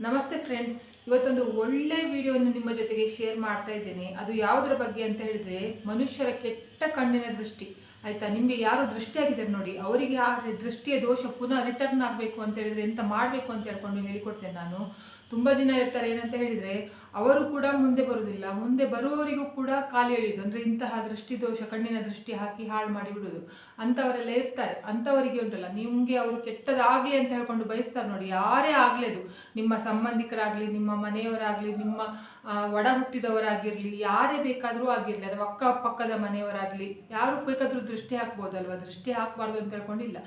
ನಮಸ್ತೆ ಫ್ರೆಂಡ್ಸ್ ಇವತ್ತೊಂದು ಒಳ್ಳೆ ವಿಡಿಯೋವನ್ನು ನಿಮ್ಮ ಜೊತೆಗೆ ಶೇರ್ ಮಾಡ್ತಾ ಇದ್ದೇನೆ. ಅದು ಯಾವುದರ ಬಗ್ಗೆ ಅಂತ ಹೇಳಿದ್ರೆ, ಮನುಷ್ಯರ ಕೆಟ್ಟ ಕಣ್ಣಿನ ದೃಷ್ಟಿ. ಆಯ್ತಾ? ನಿಮಗೆ ಯಾರು ದೃಷ್ಟಿ ಆಗಿದ್ದಾರೆ ನೋಡಿ. ಅವರಿಗೆ ಆ ದೃಷ್ಟಿಯ ದೋಷ ಪುನಃ ರಿಟರ್ನ್ ಆಗಬೇಕು ಅಂತ ಹೇಳಿದ್ರೆ ಎಂತ ಮಾಡಬೇಕು ಅಂತ ಹೇಳ್ಕೊಂಡು ಹೇಳಿಕೊಡ್ತೇನೆ ನಾನು. ತುಂಬ ಜನ ಇರ್ತಾರೆ, ಏನಂತ ಹೇಳಿದ್ರೆ ಅವರು ಕೂಡ ಮುಂದೆ ಬರುವುದಿಲ್ಲ. ಮುಂದೆ ಬರುವವರಿಗೂ ಕೂಡ ಕಾಲು ಎಳೆಯುವುದು. ಅಂದರೆ ಇಂತಹ ದೃಷ್ಟಿ ದೋಷ ಕಣ್ಣಿನ ದೃಷ್ಟಿ ಹಾಕಿ ಹಾಳು ಮಾಡಿ ಬಿಡುದು ಅಂಥವರೆಲ್ಲ ಇರ್ತಾರೆ. ಅಂಥವರಿಗೆ ಉಂಟಲ್ಲ, ನಿಮಗೆ ಅವರು ಕೆಟ್ಟದಾಗಲಿ ಅಂತ ಹೇಳ್ಕೊಂಡು ಬಯಸ್ತಾರೆ ನೋಡಿ. ಯಾರೇ ಆಗಲಿ ಅದು, ನಿಮ್ಮ ಸಂಬಂಧಿಕರಾಗಲಿ, ನಿಮ್ಮ ಮನೆಯವರಾಗಲಿ, ನಿಮ್ಮ ಒಡ ಹುಟ್ಟಿದವರಾಗಿರಲಿ, ಯಾರೇ ಬೇಕಾದರೂ ಆಗಿರಲಿ, ಅಥವಾ ಅಕ್ಕ ಪಕ್ಕದ ಮನೆಯವರಾಗಲಿ, ಯಾರು ಬೇಕಾದರೂ ದೃಷ್ಟಿ ಹಾಕ್ಬೋದಲ್ವಾ? ದೃಷ್ಟಿ ಹಾಕಬಾರ್ದು ಅಂತ ಹೇಳ್ಕೊಂಡಿಲ್ಲ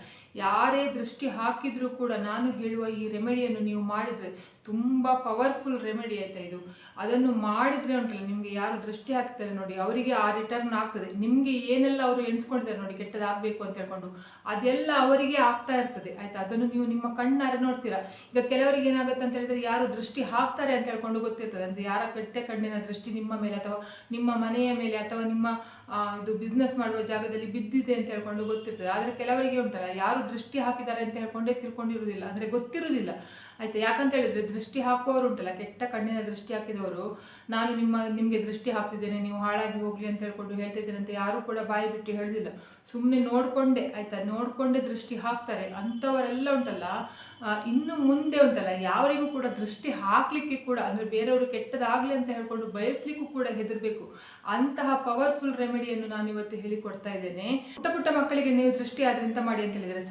ಯಾರೇ ದೃಷ್ಟಿ ಹಾಕಿದರೂ ಕೂಡ ನಾನು ಹೇಳುವ ಈ ರೆಮಿಡಿಯನ್ನು ನೀವು ಮಾಡಿದರೆ ತುಂಬ ಪವರ್ಫುಲ್ ರೆಮಿಡಿ ಆಯ್ತಾ ಇದು. ಅದನ್ನು ಮಾಡಿದರೆ ಉಂಟಲ್ಲ, ನಿಮಗೆ ಯಾರು ದೃಷ್ಟಿ ಹಾಕ್ತಾರೆ ನೋಡಿ, ಅವರಿಗೆ ಆ ರಿಟರ್ನ್ ಆಗ್ತದೆ. ನಿಮಗೆ ಏನೆಲ್ಲ ಅವರು ಎಣಿಸ್ಕೊಂಡಿದ್ದಾರೆ ನೋಡಿ, ಕೆಟ್ಟದಾಗಬೇಕು ಅಂತ ಹೇಳ್ಕೊಂಡು, ಅದೆಲ್ಲ ಅವರಿಗೆ ಆಗ್ತಾ ಇರ್ತದೆ, ಆಯ್ತಾ? ಅದನ್ನು ನೀವು ನಿಮ್ಮ ಕಣ್ಣಾರೆ ನೋಡ್ತೀರಾ. ಈಗ ಕೆಲವರಿಗೆ ಏನಾಗುತ್ತೆ ಅಂತ ಹೇಳಿದ್ರೆ, ಯಾರು ದೃಷ್ಟಿ ಹಾಕ್ತಾರೆ ಅಂತ ಹೇಳ್ಕೊಂಡು ಗೊತ್ತಿರ್ತದೆ. ಅಂದರೆ ಯಾರ ಕೆಟ್ಟ ಕಣ್ಣಿನ ದೃಷ್ಟಿ ನಿಮ್ಮ ಮೇಲೆ ಅಥವಾ ನಿಮ್ಮ ಮನೆಯ ಮೇಲೆ ಅಥವಾ ನಿಮ್ಮ ಇದು ಬಿಸ್ನೆಸ್ ಮಾಡುವ ಜಾಗದಲ್ಲಿ ಬಿದ್ದಿದೆ ಅಂತ ಹೇಳ್ಕೊಂಡು ಗೊತ್ತಿರ್ತದೆ. ಆದರೆ ಕೆಲವರಿಗೆ ಉಂಟಲ್ಲ, ಯಾರು ದೃಷ್ಟಿ ಹಾಕಿದ್ದಾರೆ ಅಂತ ಹೇಳ್ಕೊಂಡೇ ತಿಳ್ಕೊಂಡಿರುವುದಿಲ್ಲ. ಅಂದರೆ ಗೊತ್ತಿರುವುದಿಲ್ಲ. ಆಯಿತಾ? ಯಾಕಂತ ಹೇಳಿದರೆ ದೃಷ್ಟಿ ಹಾಕುವವರು ಉಂಟಲ್ಲ, ಕೆಟ್ಟ ಕಣ್ಣಿನ ದೃಷ್ಟಿ ಹಾಕಿದವರು. ನಾನು ನಿಮ್ಮ, ನಿಮಗೆ ದೃಷ್ಟಿ ಹಾಕ್ತಿದ್ದೇನೆ, ನೀವು ಹಾಳಾಗಿ ಹೋಗ್ಲಿ ಅಂತ ಹೇಳ್ಕೊಂಡು ಹೇಳ್ತಿದ್ದೇನೆ ಅಂತ ಯಾರು ಕೂಡ ಬಾಯಿ ಬಿಟ್ಟು ಹೇಳುದಿಲ್ಲ. ಸುಮ್ಮನೆ ನೋಡ್ಕೊಂಡೆ, ಆಯಿತಾ? ನೋಡ್ಕೊಂಡೆ ದೃಷ್ಟಿ ಹಾಕ್ತಾರೆ. ಅಂಥವರೆಲ್ಲ ಉಂಟಲ್ಲ ಇನ್ನು ಮುಂದೆ ಉಂಟಲ್ಲ ಯಾವರಿಗೂ ಕೂಡ ದೃಷ್ಟಿ ಹಾಕಲಿಕ್ಕೆ ಕೂಡ, ಅಂದ್ರೆ ಬೇರೆಯವರು ಕೆಟ್ಟದಾಗಲಿ ಅಂತ ಹೇಳ್ಕೊಂಡು ಬಯಸ್ಲಿಕ್ಕೂ ಕೂಡ ಹೆದರಬೇಕು. ಅಂತಹ ಪವರ್ಫುಲ್ ರೆಮಿಡಿಯನ್ನು ನಾನು ಇವತ್ತು ಹೇಳಿಕೊಡ್ತಾ ಇದ್ದೇನೆ. ಪುಟ್ಟ ಪುಟ್ಟ ಮಕ್ಕಳಿಗೆ ನೀವು ದೃಷ್ಟಿ ಆದ್ರೆ ಎಂತ ಮಾಡಿ ಅಂತ ಹೇಳಿದ್ರೆ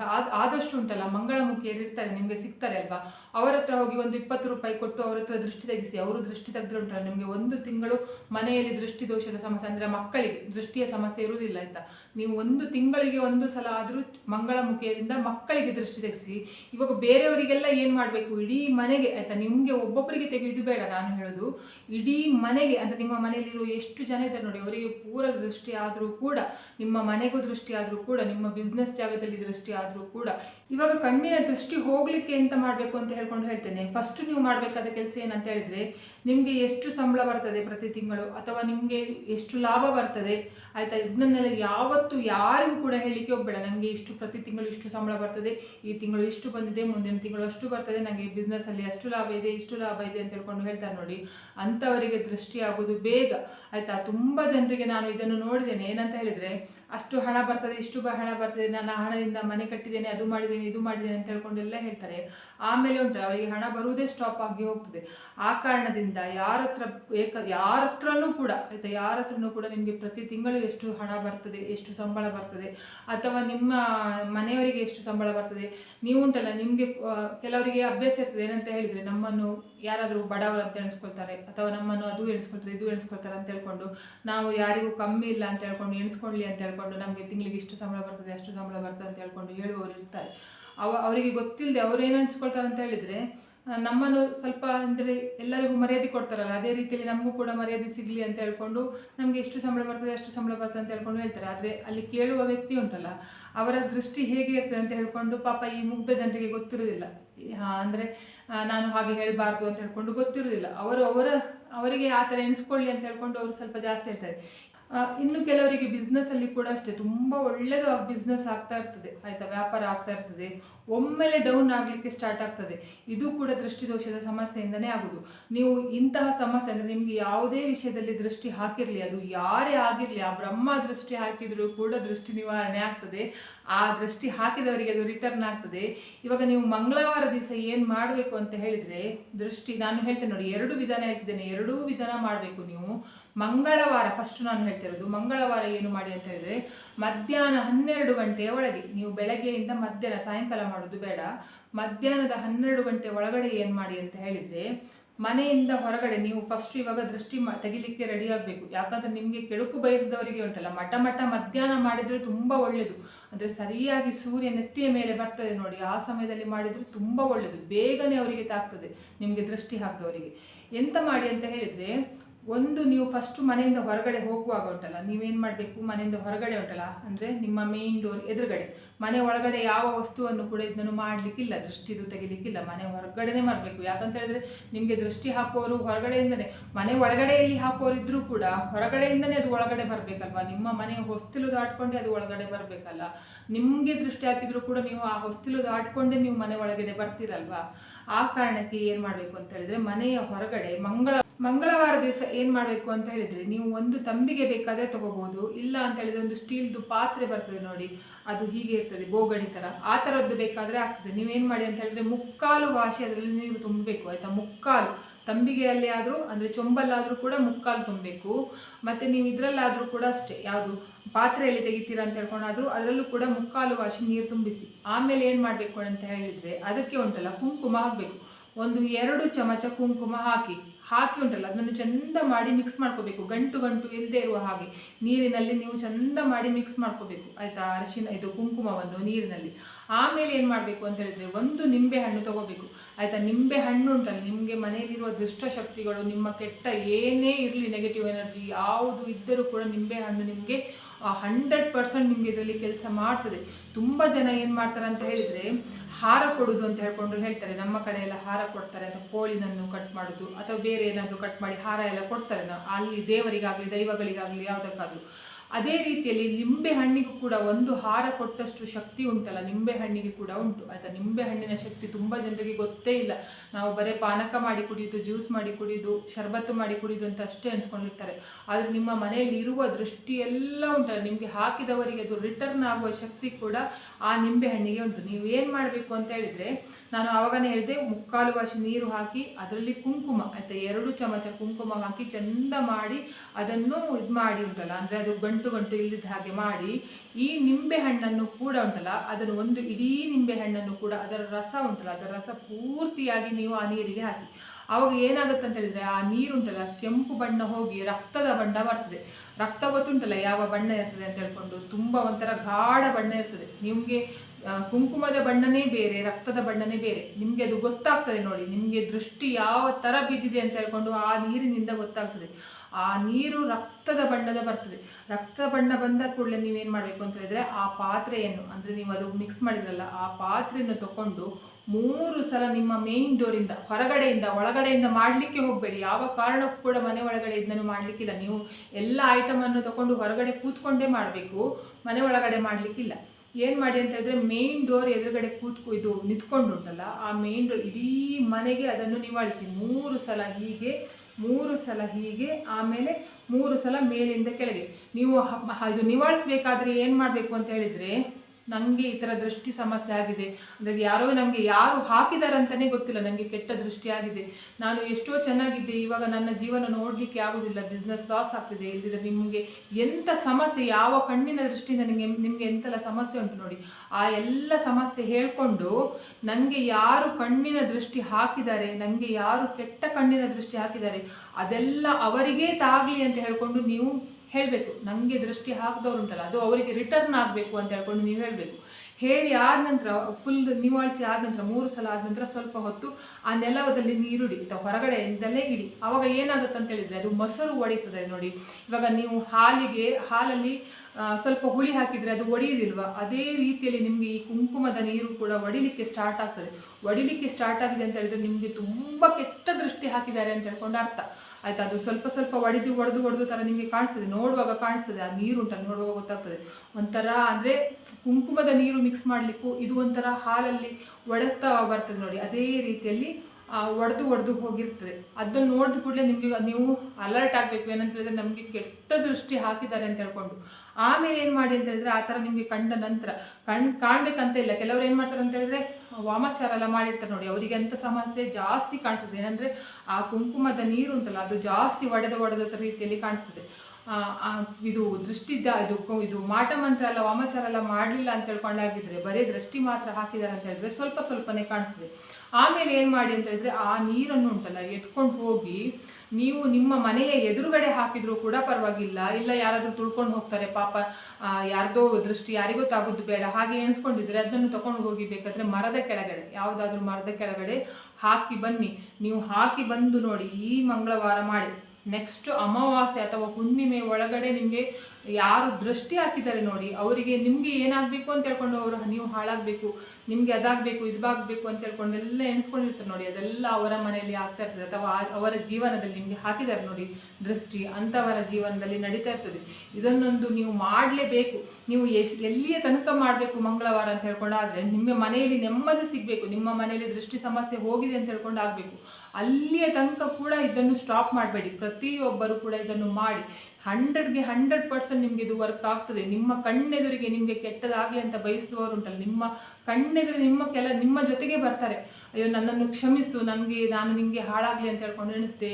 ಆದಷ್ಟು ಉಂಟಲ್ಲ, ಮಂಗಳಮುಖಿಯರು ಇರ್ತಾರೆ, ನಿಮಗೆ ಸಿಗ್ತಾರೆ ಅಲ್ವಾ? ಅವರ ಹತ್ರ ಹೋಗಿ ಒಂದು ಇಪ್ಪತ್ತು ರೂಪಾಯಿ ಕೊಟ್ಟು ಅವ್ರ ಹತ್ರ ದೃಷ್ಟಿ ತೆಗಿಸಿ, ಅವರು ದೃಷ್ಟಿ ತೆಗೆದ್ರೆ ಉಂಟಲ್ಲ, ನಿಮಗೆ ಒಂದು ತಿಂಗಳು ಮನೆಯಲ್ಲಿ ದೃಷ್ಟಿ ದೋಷದ ಸಮಸ್ಯೆ, ಅಂದ್ರೆ ಮಕ್ಕಳಿಗೆ ದೃಷ್ಟಿಯ ಸಮಸ್ಯೆ ಇರುವುದಿಲ್ಲ, ಆಯ್ತಾ? ನೀವು ಒಂದು ತಿಂಗಳಿಗೆ ಒಂದು ಸಲ ಆದರೂ ಮಂಗಳಮುಖಿಯರಿಂದ ಮಕ್ಕಳಿಗೆ ದೃಷ್ಟಿ ತೆಗೆಸಿ, ಇವಾಗ ಬೇರೆಯವರಿಗೆಲ್ಲ ಏನು ಮಾಡಬೇಕು? ಇಡೀ ಮನೆಗೆ, ಆಯ್ತಾ? ನಿಮಗೆ ಒಬ್ಬೊಬ್ಬರಿಗೆ ತೆಗೆಯುವುದು ಬೇಡ, ನಾನು ಹೇಳೋದು. ಇಡೀ ಮನೆಗೆ, ಅಂದ್ರೆ ನಿಮ್ಮ ಮನೆಯಲ್ಲಿರುವ ಎಷ್ಟು ಜನ ಇದ್ದಾರೆ ನೋಡಿ, ಅವರಿಗೆ ಪೂರ ದೃಷ್ಟಿ ಆದರೂ ಕೂಡ, ನಿಮ್ಮ ಮನೆಗೂ ದೃಷ್ಟಿ ಆದರೂ ಕೂಡ, ನಿಮ್ಮ ಬಿಸ್ನೆಸ್ ಜಾಗದಲ್ಲಿ ದೃಷ್ಟಿ ಆದರೂ ಕೂಡ, ಇವಾಗ ಕಣ್ಣಿನ ದೃಷ್ಟಿ ಹೋಗ್ಲಿಕ್ಕೆ ಎಂತ ಮಾಡಬೇಕು ಅಂತ ಹೇಳ್ಕೊಂಡು ಹೇಳ್ತೇನೆ. ಫಸ್ಟ್ ನೀವು ಮಾಡಬೇಕಾದ ಕೆಲಸ ಏನಂತ ಹೇಳಿದ್ರೆ, ನಿಮಗೆ ಎಷ್ಟು ಸಂಬಳ ಬರ್ತದೆ ಪ್ರತಿ ತಿಂಗಳು? ಅಥವಾ ನಿಮಗೆ ಎಷ್ಟು ಲಾಭ ಬರ್ತದೆ? ಆಯ್ತಾ? ಇದನ್ನೆಲ್ಲ ಯಾವತ್ತು ಯಾರಿಗೂ ಕೂಡ ಹೇಳಲಿಕ್ಕೆ ಹೋಗ್ಬೇಡ. ನನಗೆ ಇಷ್ಟು ಪ್ರತಿ ತಿಂಗಳು ಇಷ್ಟು ಸಂಬಳ ಬರ್ತದೆ. ಈ ತಿಂಗಳು ಇಷ್ಟು ಬಂದಿದೆ, ಮುಂದಿನ ತಿಂಗಳು ಅಷ್ಟು ಬರ್ತದೆ. ನನಗೆ ಬಿಸ್ನೆಸ್ಸಲ್ಲಿ ಅಷ್ಟು ಲಾಭ ಇದೆ, ಇಷ್ಟು ಲಾಭ ಇದೆ ಅಂತ ಹೇಳ್ಕೊಂಡು ಹೇಳ್ತಾರೆ ನೋಡಿ. ಅಂಥವರಿಗೆ ದೃಷ್ಟಿ ಆಗೋದು ಬೇಗ. ಆಯ್ತಾ? ತುಂಬ ಜನರಿಗೆ ನಾನು ಇದನ್ನು ನೋಡಿದ್ದೇನೆ ಏನಂತ ಹೇಳಿದರೆ ಅಷ್ಟು ಹಣ ಬರ್ತದೆ, ಇಷ್ಟು ಹಣ ಬರ್ತದೆ, ನಾನು ಹಣದಿಂದ ಮನೆ ಕಟ್ಟಿದ್ದೇನೆ, ಅದು ಮಾಡಿದ್ದೇನೆ, ಇದು ಮಾಡಿದ್ದೇನೆ ಅಂತ ಹೇಳ್ಕೊಂಡು ಎಲ್ಲ ಹೇಳ್ತಾರೆ. ಆಮೇಲೆ ಉಂಟು, ಅವರಿಗೆ ಹಣ ಬರುವುದೇ ಸ್ಟಾಪ್ ಆಗಿ ಹೋಗ್ತದೆ. ಆ ಕಾರಣದಿಂದ ಯಾರ ಹತ್ರ ಏಕ, ಯಾರ ಹತ್ರನೂ ಕೂಡ, ಆಯ್ತಾ, ಯಾರ ಹತ್ರನೂ ಕೂಡ ನಿಮಗೆ ಪ್ರತಿ ತಿಂಗಳು ಎಷ್ಟು ಹಣ ಬರ್ತದೆ, ಎಷ್ಟು ಸಂಬಳ ಬರ್ತದೆ, ಅಥವಾ ನಿಮ್ಮ ಮನೆಯವರಿಗೆ ಎಷ್ಟು ಸಂಬಳ ಬರ್ತದೆ, ನೀವು ಉಂಟಲ್ಲ, ನಿಮಗೆ ಕೆಲವರಿಗೆ ಅಭ್ಯಾಸ ಇರ್ತದೆ. ಏನಂತ ಹೇಳಿದರೆ, ನಮ್ಮನ್ನು ಯಾರಾದರೂ ಬಡವರು ಅಂತ ಎಣಿಸ್ಕೊಳ್ತಾರೆ, ಅಥವಾ ನಮ್ಮನ್ನು ಅದು ಎಣಿಸ್ಕೊಳ್ತಾರೆ, ಇದು ಎಣಿಸ್ಕೊಳ್ತಾರೆ ಅಂತ ಹೇಳ್ಕೊಂಡು, ನಾವು ಯಾರಿಗೂ ಕಮ್ಮಿ ಇಲ್ಲ ಅಂತ ಹೇಳ್ಕೊಂಡು ಎಣಿಸ್ಕೊಳ್ಳಿ ಅಂತ ಹೇಳ್ಕೊಂಡು ನಮಗೆ ತಿಂಗಳಿಗೆ ಇಷ್ಟು ಸಂಬಳ ಬರ್ತದೆ ಅಷ್ಟು ಸಂಬಳ ಬರ್ತದೆ ಅಂತ ಹೇಳ್ಕೊಂಡು ಹೇಳುವವರು ಇರ್ತಾರೆ. ಅವ ಅವರಿಗೆ ಗೊತ್ತಿಲ್ಲದೆ ಅವ್ರು ಏನು ಅನ್ಸ್ಕೊಳ್ತಾರೆ ಅಂತ ಹೇಳಿದರೆ ನಮ್ಮನ್ನು ಸ್ವಲ್ಪ ಅಂದರೆ ಎಲ್ಲರಿಗೂ ಮರ್ಯಾದೆ ಕೊಡ್ತಾರಲ್ಲ ಅದೇ ರೀತಿಯಲ್ಲಿ ನಮಗೂ ಕೂಡ ಮರ್ಯಾದೆ ಸಿಗಲಿ ಅಂತ ಹೇಳ್ಕೊಂಡು ನಮಗೆ ಎಷ್ಟು ಸಂಬಳ ಬರ್ತದೆ ಅಷ್ಟು ಸಂಬಳ ಬರ್ತದೆ ಅಂತ ಹೇಳ್ಕೊಂಡು ಹೇಳ್ತಾರೆ. ಆದರೆ ಅಲ್ಲಿ ಕೇಳುವ ವ್ಯಕ್ತಿ ಉಂಟಲ್ಲ ಅವರ ದೃಷ್ಟಿ ಹೇಗೆ ಇರ್ತದೆ ಅಂತ ಹೇಳ್ಕೊಂಡು ಪಾಪ ಈ ಮುಗ್ಧ ಜನರಿಗೆ ಗೊತ್ತಿರೋದಿಲ್ಲ ಅಂದರೆ ನಾನು ಹಾಗೆ ಹೇಳಬಾರ್ದು ಅಂತ ಹೇಳ್ಕೊಂಡು ಗೊತ್ತಿರೋದಿಲ್ಲ ಅವರು ಅವರ ಅವರಿಗೆ ಆ ಥರ ಎಣಿಸ್ಕೊಳ್ಳಿ ಅಂತ ಹೇಳ್ಕೊಂಡು ಅವರು ಸ್ವಲ್ಪ ಜಾಸ್ತಿ ಆ, ಇನ್ನು ಕೆಲವರಿಗೆ ಅಲ್ಲಿ ಕೂಡ ಅಷ್ಟೇ, ತುಂಬ ಒಳ್ಳೆಯದು ಬಿಸ್ನೆಸ್ ಆಗ್ತಾ ಇರ್ತದೆ, ಆಯ್ತಾ? ವ್ಯಾಪಾರ ಆಗ್ತಾ ಇರ್ತದೆ, ಒಮ್ಮೆಲೆ ಡೌನ್ ಆಗಲಿಕ್ಕೆ ಸ್ಟಾರ್ಟ್ ಆಗ್ತದೆ. ಇದು ಕೂಡ ದೃಷ್ಟಿದೋಷದ ಸಮಸ್ಯೆಯಿಂದನೇ ಆಗೋದು. ನೀವು ಇಂತಹ ಸಮಸ್ಯೆ ಅಂದರೆ ನಿಮಗೆ ಯಾವುದೇ ವಿಷಯದಲ್ಲಿ ದೃಷ್ಟಿ ಹಾಕಿರಲಿ, ಅದು ಯಾರೇ ಆಗಿರಲಿ, ಆ ಬ್ರಹ್ಮ ದೃಷ್ಟಿ ಹಾಕಿದರೂ ಕೂಡ ದೃಷ್ಟಿ ನಿವಾರಣೆ ಆಗ್ತದೆ. ಆ ದೃಷ್ಟಿ ಹಾಕಿದವರಿಗೆ ಅದು ರಿಟರ್ನ್ ಆಗ್ತದೆ. ಇವಾಗ ನೀವು ಮಂಗಳವಾರ ದಿವಸ ಏನು ಮಾಡಬೇಕು ಅಂತ ಹೇಳಿದರೆ, ದೃಷ್ಟಿ, ನಾನು ಹೇಳ್ತೇನೆ ನೋಡಿ, ಎರಡು ವಿಧಾನ ಹೇಳ್ತಿದ್ದೇನೆ, ಎರಡೂ ವಿಧಾನ ಮಾಡಬೇಕು ನೀವು. ಮಂಗಳವಾರ ಫಸ್ಟ್ ನಾನು ಹೇಳ್ತಿರೋದು, ಮಂಗಳವಾರ ಏನು ಮಾಡಿ ಅಂತ ಹೇಳಿದ್ರೆ, ಮಧ್ಯಾಹ್ನ ಹನ್ನೆರಡು ಗಂಟೆಯ ಒಳಗೆ, ನೀವು ಬೆಳಗ್ಗೆಯಿಂದ ಮಧ್ಯಾಹ್ನ, ಸಾಯಂಕಾಲ ಮಾಡೋದು ಬೇಡ. ಮಧ್ಯಾಹ್ನದ ಹನ್ನೆರಡು ಗಂಟೆ ಒಳಗಡೆ ಏನು ಮಾಡಿ ಅಂತ ಹೇಳಿದರೆ, ಮನೆಯಿಂದ ಹೊರಗಡೆ ನೀವು ಫಸ್ಟ್ ಇವಾಗ ದೃಷ್ಟಿ ತೆಗಿಲಿಕ್ಕೆ ರೆಡಿ ಆಗಬೇಕು. ಯಾಕಂದ್ರೆ ನಿಮಗೆ ಕೆಡುಕು ಬಯಸಿದವರಿಗೆ ಉಂಟಲ್ಲ, ಮಠ ಮಠ ಮಧ್ಯಾಹ್ನ ಮಾಡಿದರೆ ತುಂಬ ಒಳ್ಳೆಯದು ಅಂದರೆ ಸರಿಯಾಗಿ ಸೂರ್ಯ ನೆತ್ತಿಯ ಮೇಲೆ ಬರ್ತದೆ ನೋಡಿ, ಆ ಸಮಯದಲ್ಲಿ ಮಾಡಿದರೆ ತುಂಬ ಒಳ್ಳೆಯದು ಬೇಗನೆ ಅವರಿಗೆ ತಾಗ್ತದೆ ನಿಮಗೆ ದೃಷ್ಟಿ ಹಾಕಿದವರಿಗೆ. ಎಂತ ಮಾಡಿ ಅಂತ ಹೇಳಿದರೆ ಒಂದು ನೀವು ಫಸ್ಟ್ ಮನೆಯಿಂದ ಹೊರಗಡೆ ಹೋಗುವಾಗ ಉಂಟಲ್ಲ, ನೀವೇನು ಮಾಡಬೇಕು ಮನೆಯಿಂದ ಹೊರಗಡೆ ಉಂಟಲ್ಲ, ಅಂದರೆ ನಿಮ್ಮ ಮೇನ್ ಡೋರ್ ಎದುರುಗಡೆ. ಮನೆ ಒಳಗಡೆ ಯಾವ ವಸ್ತುವನ್ನು ಕೂಡ ಇದನ್ನು ಮಾಡಲಿಕ್ಕಿಲ್ಲ, ದೃಷ್ಟಿದು ತೆಗಿಲಿಕ್ಕಿಲ್ಲ, ಮನೆ ಹೊರಗಡೆನೇ ಮಾಡಬೇಕು ಯಾಕಂತ ಹೇಳಿದ್ರೆ ನಿಮಗೆ ದೃಷ್ಟಿ ಹಾಕುವವರು ಹೊರಗಡೆಯಿಂದನೇ, ಮನೆ ಒಳಗಡೆಯಲ್ಲಿ ಹಾಕುವವರಿದ್ರೂ ಕೂಡ ಹೊರಗಡೆಯಿಂದನೇ ಅದು ಒಳಗಡೆ ಬರಬೇಕಲ್ವಾ? ನಿಮ್ಮ ಮನೆ ಹೊಸ್ತಿಲು ದಾಟ್ಕೊಂಡೆ ಅದು ಒಳಗಡೆ ಬರಬೇಕಲ್ಲ? ನಿಮಗೆ ದೃಷ್ಟಿ ಹಾಕಿದ್ರು ಕೂಡ ನೀವು ಆ ಹೊಸ್ತಿಲು ದಾಟ್ಕೊಂಡೇ ನೀವು ಮನೆ ಒಳಗಡೆ ಬರ್ತೀರಲ್ವಾ? ಆ ಕಾರಣಕ್ಕೆ ಏನು ಮಾಡಬೇಕು ಅಂತ ಹೇಳಿದ್ರೆ, ಮನೆಯ ಹೊರಗಡೆ ಮಂಗಳ, ಮಂಗಳವಾರ ದಿವಸ ಏನು ಮಾಡಬೇಕು ಅಂತ ಹೇಳಿದ್ರೆ, ನೀವು ಒಂದು ತಂಬಿಗೆ ಬೇಕಾದರೆ ತಗೋಬೋದು, ಇಲ್ಲ ಅಂತ ಹೇಳಿದ್ರೆ ಒಂದು ಸ್ಟೀಲ್ದು ಪಾತ್ರೆ ಬರ್ತದೆ ನೋಡಿ ಅದು ಹೀಗೆ ಇರ್ತದೆ ಬೋಗಣಿ ಥರ ಆ ಥರದ್ದು ಬೇಕಾದರೆ ಆಗ್ತದೆ. ನೀವೇನು ಮಾಡಿ ಅಂತ ಹೇಳಿದ್ರೆ ಮುಕ್ಕಾಲು ವಾಸಿ ಅದರಲ್ಲಿ ನೀರು ತುಂಬಬೇಕು, ಆಯಿತಾ? ಮುಕ್ಕಾಲು. ತಂಬಿಗೆಯಲ್ಲಿ ಆದರೂ, ಅಂದರೆ ಚೊಂಬಲ್ಲಾದರೂ ಕೂಡ ಮುಕ್ಕಾಲು ತುಂಬಬೇಕು. ಮತ್ತು ನೀವು ಇದರಲ್ಲಾದರೂ ಕೂಡ ಅಷ್ಟೇ, ಯಾವುದು ಪಾತ್ರೆಯಲ್ಲಿ ತೆಗಿತೀರಾ ಅಂತ ಹೇಳ್ಕೊಂಡಾದರೂ ಅದರಲ್ಲೂ ಕೂಡ ಮುಕ್ಕಾಲು ವಾಸಿ ನೀರು ತುಂಬಿಸಿ. ಆಮೇಲೆ ಏನು ಮಾಡಬೇಕು ಅಂತ ಹೇಳಿದರೆ ಅದಕ್ಕೆ ಉಂಟಲ್ಲ, ಕುಂಕುಮ ಹಾಕಬೇಕು. ಒಂದು ಎರಡು ಚಮಚ ಕುಂಕುಮ ಹಾಕಿ ಹಾಕಿ ಉಂಟಲ್ಲ, ಅದನ್ನು ಚಂದ ಮಾಡಿ ಮಿಕ್ಸ್ ಮಾಡ್ಕೋಬೇಕು. ಗಂಟು ಗಂಟು ಇಲ್ಲದೆ ಇರುವ ಹಾಗೆ. ನೀರಿನಲ್ಲಿ ನೀವು ಚಂದ ಮಾಡಿ ಮಿಕ್ಸ್ ಮಾಡ್ಕೋಬೇಕು. ಆಯಿತಾ? ಅರಿಶಿನ, ಇದು ಕುಂಕುಮವನ್ನು ನೀರಿನಲ್ಲಿ. ಆಮೇಲೆ ಏನು ಮಾಡಬೇಕು ಅಂತ ಹೇಳಿದರೆ ಒಂದು ನಿಂಬೆ ಹಣ್ಣು ತಗೋಬೇಕು. ಆಯಿತಾ? ನಿಂಬೆ ಹಣ್ಣು ಉಂಟಲ್ಲ, ನಿಮಗೆ ಮನೆಯಲ್ಲಿರುವ ದುಷ್ಟಶಕ್ತಿಗಳು ನಿಮ್ಮ ಕೆಟ್ಟ ಏನೇ ಇರಲಿ ನೆಗೆಟಿವ್ ಎನರ್ಜಿ ಯಾವುದು ಇದ್ದರೂ ಕೂಡ ನಿಂಬೆ ಹಣ್ಣು ನಿಮಗೆ ಹಂಡ್ರೆಡ್ ಪರ್ಸೆಂಟ್ ನಿಮಗೆ ಇದರಲ್ಲಿ ಕೆಲಸ ಮಾಡ್ತದೆ. ತುಂಬ ಜನ ಏನು ಮಾಡ್ತಾರೆ ಅಂತ ಹೇಳಿದರೆ ಹಾರ ಕೊಡುದು ಅಂತ ಹೇಳ್ಕೊಂಡು ಹೇಳ್ತಾರೆ. ನಮ್ಮ ಕಡೆ ಎಲ್ಲ ಹಾರ ಕೊಡ್ತಾರೆ. ಅಥವಾ ಕೋಳಿನನ್ನು ಕಟ್ ಮಾಡುದು, ಅಥವಾ ಬೇರೆ ಏನಾದರೂ ಕಟ್ ಮಾಡಿ ಹಾರ ಎಲ್ಲ ಕೊಡ್ತಾರೆ. ನಾವು ಅಲ್ಲಿ ದೇವರಿಗಾಗಲಿ, ದೈವಗಳಿಗಾಗಲಿ ಯಾವುದಕ್ಕಾದ್ರೂ. ಅದೇ ರೀತಿಯಲ್ಲಿ ನಿಂಬೆ ಹಣ್ಣಿಗೂ ಕೂಡ ಒಂದು ಹಾರ ಕೊಟ್ಟಷ್ಟು ಶಕ್ತಿ ಉಂಟಲ್ಲ, ನಿಂಬೆ ಹಣ್ಣಿಗೆ ಕೂಡ ಉಂಟು. ಆಯಿತಾ? ನಿಂಬೆ ಹಣ್ಣಿನ ಶಕ್ತಿ ತುಂಬ ಜನರಿಗೆ ಗೊತ್ತೇ ಇಲ್ಲ. ನಾವು ಬರೀ ಪಾನಕ ಮಾಡಿ ಕುಡಿಯೋದು, ಜ್ಯೂಸ್ ಮಾಡಿ ಕುಡಿಯೋದು, ಶರ್ಬತ್ತು ಮಾಡಿ ಕುಡಿಯೋದು ಅಂತ ಅಷ್ಟೇ ಅನ್ಸ್ಕೊಂಡಿರ್ತಾರೆ. ಆದರೆ ನಿಮ್ಮ ಮನೆಯಲ್ಲಿ ಇರುವ ದೃಷ್ಟಿ ಎಲ್ಲ ಉಂಟಲ್ಲ. ನಿಮಗೆ ಹಾಕಿದವರಿಗೆ ಅದು ರಿಟರ್ನ್ ಆಗುವ ಶಕ್ತಿ ಕೂಡ ಆ ನಿಂಬೆ ಹಣ್ಣಿಗೆ ಉಂಟು. ನೀವು ಏನು ಮಾಡಬೇಕು ಅಂತ ಹೇಳಿದರೆ ನಾನು ಆವಾಗನೇ ಹೇಳಿದೆ, ಮುಕ್ಕಾಲು ವಾಶಿ ನೀರು ಹಾಕಿ, ಅದರಲ್ಲಿ ಕುಂಕುಮ ಅಂತ ಎರಡು ಚಮಚ ಕುಂಕುಮ ಹಾಕಿ ಚಂದ ಮಾಡಿ, ಅದನ್ನು ಇದು ಮಾಡಿ ಉಂಟಲ್ಲ, ಅಂದರೆ ಅದು ಗಂಟು ಗಂಟು ಇಲ್ಲದ ಹಾಗೆ ಮಾಡಿ, ಈ ನಿಂಬೆ ಹಣ್ಣನ್ನು ಕೂಡ ಉಂಟಲ್ಲ, ಅದನ್ನು ಒಂದು ಇಡೀ ನಿಂಬೆ ಹಣ್ಣನ್ನು ಕೂಡ ಅದರ ರಸ ಉಂಟಲ್ಲ, ಅದರ ರಸ ಪೂರ್ತಿಯಾಗಿ ನೀವು ಆ ನೀರಿಗೆ ಹಾಕಿ. ಆವಾಗ ಏನಾಗುತ್ತೆ ಅಂತ ಹೇಳಿದ್ರೆ, ಆ ನೀರುಂಟಲ್ಲ ಕೆಂಪು ಬಣ್ಣ ಹೋಗಿ ರಕ್ತದ ಬಣ್ಣ ಬರ್ತದೆ. ರಕ್ತ ಗೊತ್ತುಂಟಲ್ಲ ಯಾವ ಬಣ್ಣ ಇರ್ತದೆ ಅಂತ ಹೇಳ್ಕೊಂಡು, ತುಂಬ ಒಂಥರ ಗಾಢ ಬಣ್ಣ ಇರ್ತದೆ. ನಿಮಗೆ ಕುಂಕುಮದ ಬಣ್ಣನೇ ಬೇರೆ, ರಕ್ತದ ಬಣ್ಣನೇ ಬೇರೆ. ನಿಮಗೆ ಅದು ಗೊತ್ತಾಗ್ತದೆ ನೋಡಿ, ನಿಮಗೆ ದೃಷ್ಟಿ ಯಾವ ಥರ ಬಿದ್ದಿದೆ ಅಂತ ಹೇಳ್ಕೊಂಡು ಆ ನೀರಿನಿಂದ ಗೊತ್ತಾಗ್ತದೆ. ಆ ನೀರು ರಕ್ತದ ಬಣ್ಣದ ಬರ್ತದೆ. ರಕ್ತ ಬಣ್ಣ ಬಂದ ಕೂಡಲೇ ನೀವೇನು ಮಾಡಬೇಕು ಅಂತ ಹೇಳಿದ್ರೆ ಆ ಪಾತ್ರೆಯನ್ನು, ಅಂದರೆ ನೀವು ಅದು ಮಿಕ್ಸ್ ಮಾಡಿದ್ರಲ್ಲ, ಆ ಪಾತ್ರೆಯನ್ನು ತಗೊಂಡು ಮೂರು ಸಲ ನಿಮ್ಮ ಮೇನ್ ಡೋರಿಂದ ಹೊರಗಡೆಯಿಂದ, ಒಳಗಡೆಯಿಂದ ಮಾಡಲಿಕ್ಕೆ ಹೋಗಬೇಡಿ. ಯಾವ ಕಾರಣಕ್ಕೂ ಕೂಡ ಮನೆ ಒಳಗಡೆ ಇದನ್ನು ಮಾಡಲಿಕ್ಕಿಲ್ಲ. ನೀವು ಎಲ್ಲ ಐಟಮನ್ನು ತಗೊಂಡು ಹೊರಗಡೆ ಕೂತ್ಕೊಂಡೇ ಮಾಡಬೇಕು, ಮನೆ ಒಳಗಡೆ ಮಾಡಲಿಕ್ಕಿಲ್ಲ. ಏನು ಮಾಡಿ ಅಂತ ಹೇಳಿದ್ರೆ ಮೇನ್ ಡೋರ್ ಎದುರುಗಡೆ ಕೂತ್ಕೊ ಇದು ನಿಂತ್ಕೊಂಡು ಉಂಟಲ್ಲ ಆ ಮೇನ್ ಡೋರ್ ಇಡೀ ಮನೆಗೆ ಅದನ್ನು ನಿವಾಳಿಸಿ. ಮೂರು ಸಲ ಹೀಗೆ, ಮೂರು ಸಲ ಹೀಗೆ, ಆಮೇಲೆ ಮೂರು ಸಲ ಮೇಲಿಂದ ಕೆಳಗೆ. ನೀವು ಇದು ನಿವಾಳಿಸ್ಬೇಕಾದ್ರೆ ಏನು ಮಾಡಬೇಕು ಅಂತ ಹೇಳಿದರೆ ನನಗೆ ಈ ಥರ ದೃಷ್ಟಿ ಸಮಸ್ಯೆ ಆಗಿದೆ. ಅಂದರೆ ಯಾರೋ ನನಗೆ ಯಾರು ಹಾಕಿದಾರಂತಲೇ ಗೊತ್ತಿಲ್ಲ ನನಗೆ ಕೆಟ್ಟ ದೃಷ್ಟಿ ಆಗಿದೆ. ನಾನು ಎಷ್ಟೋ ಚೆನ್ನಾಗಿದ್ದೆ, ಇವಾಗ ನನ್ನ ಜೀವನ ನೋಡಲಿಕ್ಕೆ ಆಗೋದಿಲ್ಲ ಬಿಸ್ನೆಸ್ ಲಾಸ್ ಆಗ್ತಿದೆ ಇಲ್ಲದಿದ್ದರೆ ನಿಮಗೆ ಎಂಥ ಸಮಸ್ಯೆ, ಯಾವ ಕಣ್ಣಿನ ದೃಷ್ಟಿಯಿಂದ ನಿಮಗೆ ನಿಮಗೆ ಎಂತೆಲ್ಲ ಸಮಸ್ಯೆ ಉಂಟು ನೋಡಿ. ಆ ಎಲ್ಲ ಸಮಸ್ಯೆ ಹೇಳಿಕೊಂಡು ನನಗೆ ಯಾರು ಕಣ್ಣಿನ ದೃಷ್ಟಿ ಹಾಕಿದ್ದಾರೆ ನನಗೆ ಯಾರು ಕೆಟ್ಟ ಕಣ್ಣಿನ ದೃಷ್ಟಿ ಹಾಕಿದ್ದಾರೆ, ಅದೆಲ್ಲ ಅವರಿಗೇ ತಾಗಲಿ ಅಂತ ಹೇಳಿಕೊಂಡು ನೀವು ಹೇಳಬೇಕು. ನನಗೆ ದೃಷ್ಟಿ ಹಾಕಿದವ್ರು ಉಂಟಲ್ಲ, ಅದು ಅವರಿಗೆ ರಿಟರ್ನ್ ಆಗಬೇಕು ಅಂತ ಹೇಳ್ಕೊಂಡು ನೀವು ಹೇಳಬೇಕು. ಹೇಳಿ ಆದ ನಂತರ ಫುಲ್ ನಿವಾಳಿಸಿ ಆದ ನಂತರ, ಮೂರು ಸಲ ಆದ ನಂತರ ಸ್ವಲ್ಪ ಹೊತ್ತು ಆ ನೆಲವದಲ್ಲಿ ನೀರುಡಿ, ಅಥವಾ ಹೊರಗಡೆಯಿಂದಲೇ ಇಡಿ. ಅವಾಗ ಏನಾಗುತ್ತೆ ಅಂತ ಹೇಳಿದರೆ, ಅದು ಮೊಸರು ಒಡೀತದೆ ನೋಡಿ. ಇವಾಗ ನೀವು ಹಾಲಿಗೆ, ಹಾಲಲ್ಲಿ ಸ್ವಲ್ಪ ಹುಳಿ ಹಾಕಿದರೆ ಅದು ಒಡೆಯುವುದಿಲ್ವ ಅದೇ ರೀತಿಯಲ್ಲಿ ನಿಮಗೆ ಈ ಕುಂಕುಮದ ನೀರು ಕೂಡ ಒಡಿಲಿಕ್ಕೆ ಸ್ಟಾರ್ಟ್ ಆಗ್ತದೆ. ಒಡಿಲಿಕ್ಕೆ ಸ್ಟಾರ್ಟ್ ಆಗಿದೆ ಅಂತ ಹೇಳಿದ್ರೆ ನಿಮಗೆ ತುಂಬ ಕೆಟ್ಟ ದೃಷ್ಟಿ ಹಾಕಿದ್ದಾರೆ ಅಂತ ಹೇಳ್ಕೊಂಡು ಅರ್ಥ. ಆಯ್ತಾ, ಅದು ಸ್ವಲ್ಪ ಸ್ವಲ್ಪ ಒಡೆದು ಒಡೆದು ಒಡೆದು ಥರ ನಿಮಗೆ ಕಾಣಿಸ್ತದೆ. ನೋಡುವಾಗ ಕಾಣಿಸ್ತದೆ. ಆ ನೀರು ಉಂಟಲ್ಲ, ನೋಡುವಾಗ ಗೊತ್ತಾಗ್ತದೆ. ಒಂಥರ ಅಂದರೆ ಕುಂಕುಮದ ನೀರು ಮಿಕ್ಸ್ ಮಾಡಲಿಕ್ಕೂ ಇದು ಒಂಥರ ಹಾಲಲ್ಲಿ ಒಡೆತಾ ಬರ್ತದೆ ನೋಡಿ. ಅದೇ ರೀತಿಯಲ್ಲಿ ಒಡೆದು ಒಡೆದು ಹೋಗಿರ್ತದೆ. ಅದನ್ನು ನೋಡಿದ ಕೂಡಲೇ ನಿಮಗೆ, ನೀವು ಅಲರ್ಟ್ ಆಗಬೇಕು. ಏನಂತ ಹೇಳಿದ್ರೆ ನಮಗೆ ಕೆಟ್ಟ ದೃಷ್ಟಿ ಹಾಕಿದ್ದಾರೆ ಅಂತ ಹೇಳ್ಕೊಂಡು. ಆಮೇಲೆ ಏನು ಮಾಡಿ ಅಂತ ಹೇಳಿದ್ರೆ ಆ ಥರ ನಿಮಗೆ ಕಂಡ ನಂತರ. ಕಣ್, ಕಾಣಬೇಕಂತ ಇಲ್ಲ. ಕೆಲವರು ಏನು ಮಾಡ್ತಾರೆ ಅಂತ ಹೇಳಿದ್ರೆ ವಾಮಾಚಾರ ಎಲ್ಲ ಮಾಡಿರ್ತಾರೆ ನೋಡಿ, ಅವರಿಗೆ ಅಂತ ಸಮಸ್ಯೆ ಜಾಸ್ತಿ ಕಾಣಿಸ್ತದೆ ಏನಂದರೆ ಆ ಕುಂಕುಮದ ನೀರು ಉಂಟಲ್ಲ, ಅದು ಜಾಸ್ತಿ ಒಡೆದ ಒಡೆದ ರೀತಿಯಲ್ಲಿ ಕಾಣಿಸ್ತದೆ. ಇದು ದೃಷ್ಟಿ ಇದು ಇದು ಮಾಟ ಮಂತ್ರ ಎಲ್ಲ ವಾಮಾಚಾರ ಎಲ್ಲ ಮಾಡಲಿಲ್ಲ ಅಂತ ಹೇಳ್ಕೊಂಡಾಗಿದ್ರೆ ಬರೀ ದೃಷ್ಟಿ ಮಾತ್ರ ಹಾಕಿದ್ದಾರೆ ಅಂತ ಹೇಳಿದ್ರೆ ಸ್ವಲ್ಪ ಸ್ವಲ್ಪನೇ ಕಾಣಿಸ್ತದೆ. ಆಮೇಲೆ ಏನು ಮಾಡಿ ಅಂತ ಹೇಳಿದ್ರೆ, ಆ ನೀರನ್ನು ಉಂಟಲ್ಲ, ಎತ್ಕೊಂಡು ಹೋಗಿ ನೀವು ನಿಮ್ಮ ಮನೆಯ ಎದುರುಗಡೆ ಹಾಕಿದ್ರೂ ಕೂಡ ಪರವಾಗಿಲ್ಲ. ಇಲ್ಲ ಯಾರಾದರೂ ತುಳ್ಕೊಂಡು ಹೋಗ್ತಾರೆ, ಪಾಪ ಯಾರ್ದೋ ದೃಷ್ಟಿ, ಯಾರಿಗೂ ತಾಗೋದು ಬೇಡ. ಹಾಗೆ ಎಣಿಸ್ಕೊಂಡಿದ್ರೆ ಅದನ್ನು ತಗೊಂಡು ಹೋಗಿ ಬೇಕಾದ್ರೆ ಮರದ ಕೆಳಗಡೆ, ಯಾವುದಾದ್ರೂ ಮರದ ಕೆಳಗಡೆ ಹಾಕಿ ಬನ್ನಿ. ನೀವು ಹಾಕಿ ಬಂದು ನೋಡಿ, ಈ ಮಂಗಳವಾರ ಮಾಡಿ. ನೆಕ್ಸ್ಟ್ ಅಮಾವಾಸ್ಯೆ ಅಥವಾ ಹುಣ್ಣಿಮೆ ಒಳಗಡೆ ನಿಮಗೆ ಯಾರು ದೃಷ್ಟಿ ಹಾಕಿದ್ದಾರೆ ನೋಡಿ, ಅವರಿಗೆ ನಿಮಗೆ ಏನಾಗಬೇಕು ಅಂತ ಹೇಳ್ಕೊಂಡು ಅವರು ನೀವು ಹಾಳಾಗಬೇಕು, ನಿಮಗೆ ಅದಾಗಬೇಕು, ಇದಾಗಬೇಕು ಅಂತ ಹೇಳ್ಕೊಂಡು ಎಲ್ಲ ಎಣಿಸ್ಕೊಂಡಿರ್ತಾರೆ ನೋಡಿ, ಅದೆಲ್ಲ ಅವರ ಮನೆಯಲ್ಲಿ ಆಗ್ತಾ ಇರ್ತದೆ ಅಥವಾ ಅವರ ಜೀವನದಲ್ಲಿ ನಿಮಗೆ ಹಾಕಿದ್ದಾರೆ ನೋಡಿ ದೃಷ್ಟಿ ಅಂಥವರ ಜೀವನದಲ್ಲಿ ನಡೀತಾ ಇರ್ತದೆ. ಇದನ್ನೊಂದು ನೀವು ಮಾಡಲೇಬೇಕು. ನೀವು ಎಷ್ ಎಲ್ಲಿಯ ತನಕ ಮಾಡಬೇಕು ಮಂಗಳವಾರ ಅಂತ ಹೇಳ್ಕೊಂಡು ನಿಮಗೆ ಮನೆಯಲ್ಲಿ ನೆಮ್ಮದಿ ಸಿಗಬೇಕು, ನಿಮ್ಮ ಮನೆಯಲ್ಲಿ ದೃಷ್ಟಿ ಸಮಸ್ಯೆ ಹೋಗಿದೆ ಅಂತ ಹೇಳ್ಕೊಂಡು ಆಗಬೇಕು. ಅಲ್ಲಿಯ ತನಕ ಕೂಡ ಇದನ್ನು ಸ್ಟಾಪ್ ಮಾಡಬೇಡಿ. ಪ್ರತಿಯೊಬ್ಬರು ಕೂಡ ಇದನ್ನು ಮಾಡಿ. ಹಂಡ್ರೆಡ್ಗೆ ಹಂಡ್ರೆಡ್ ಪರ್ಸೆಂಟ್ ನಿಮಗೆ ಇದು ವರ್ಕ್ ಆಗ್ತದೆ. ನಿಮ್ಮ ಕಣ್ಣೆದುರಿಗೆ ನಿಮಗೆ ಕೆಟ್ಟದಾಗಲಿ ಅಂತ ಬಯಸುವವರು ಉಂಟಲ್ಲ. ನಿಮ್ಮ ಕಣ್ಣೆದುರು ನಿಮ್ಮ ಕೆಲ, ನಿಮ್ಮ ಜೊತೆಗೆ ಬರ್ತಾರೆ. ಅಯ್ಯೋ, ನನ್ನನ್ನು ಕ್ಷಮಿಸು. ನನಗೆ ನಾನು ನಿಮಗೆ ಹಾಳಾಗಲಿ ಅಂತ ಹೇಳ್ಕೊಂಡು ಎಣಿಸ್ದೆ.